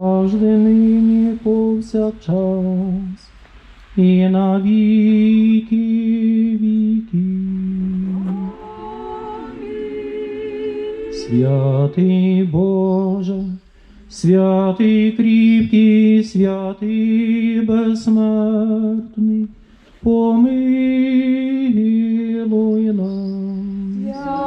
Завжди нині повсякчас, і на віки віків. Святий Боже, святий кріпкий, святий безсмертний, помилуй нам.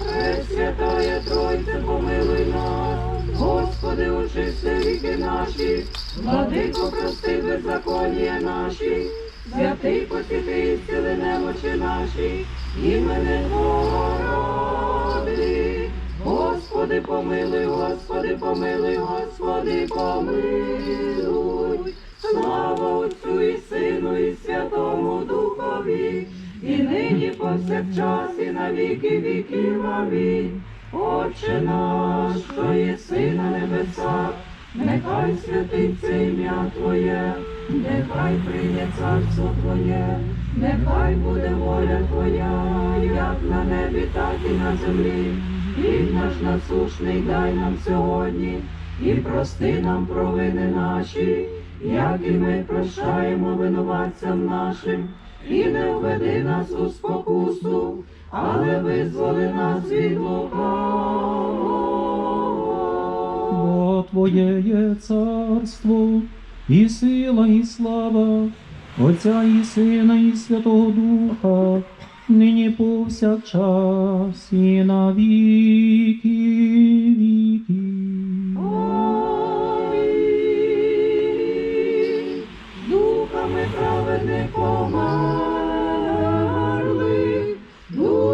Пресвятая Тройця, помилуй нас, Господи, очисти віки наші, владико, прости беззаконня наші, святий посвяти, зціли немочі наші, імене Твого ради. Господи, помилуй, Господи, помилуй, Господи, помилуй. Слава Отцю і Сину, і Святому повсякчас, і на віки віків. Амінь. Отче наш, що єси на небесах, нехай святиться ім'я Твоє, нехай прийде царство Твоє, нехай буде воля Твоя, як на небі, так і на землі. Хліб наш насушний дай нам сьогодні, і прости нам провини наші, як і ми прощаємо винуватцям нашим, і не введи нас у спокусу, але визволи нас від лукавого. Бо Твоє є царство, і сила, і слава, Отця і Сина, і Святого Духа, нині повсякчас, і на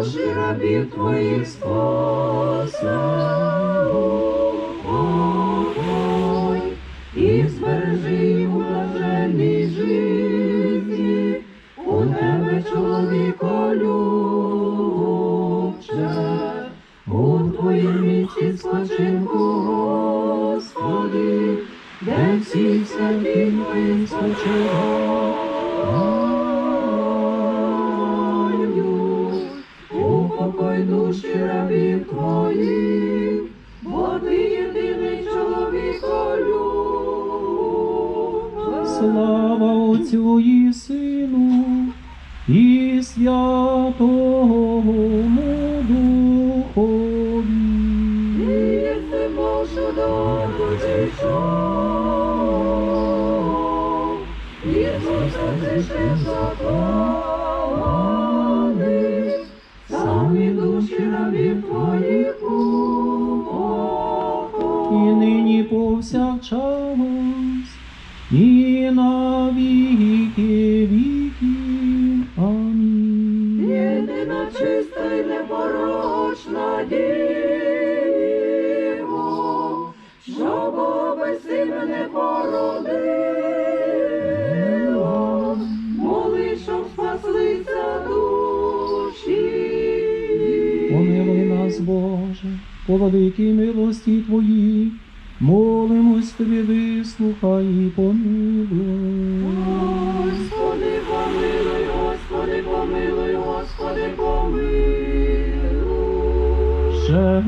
душі рабів твоїх спасай, і збережи у блаженній житті, у тебе чоловіко любче, у твоїм місці спочинку, Господи, де всі святі твої спочивають, рабів твоїх, бо ти єдиний чоловіколюб. Слава Отцю і Сину, і Святому Духові. Єси Божу дорогу зійшов, Ісуса зійшли закони, повсякчас, і на віки віків. Амінь. Єдина чиста й непорочна діво, що Бога себе не породила, моли, щоб спаслися душі. Помилуй нас, Боже, по великій милості Твоїй, молимось Тобі, вислухай і помилуй. Господи, помилуй, Господи, помилуй, Господи, помилуй. Ще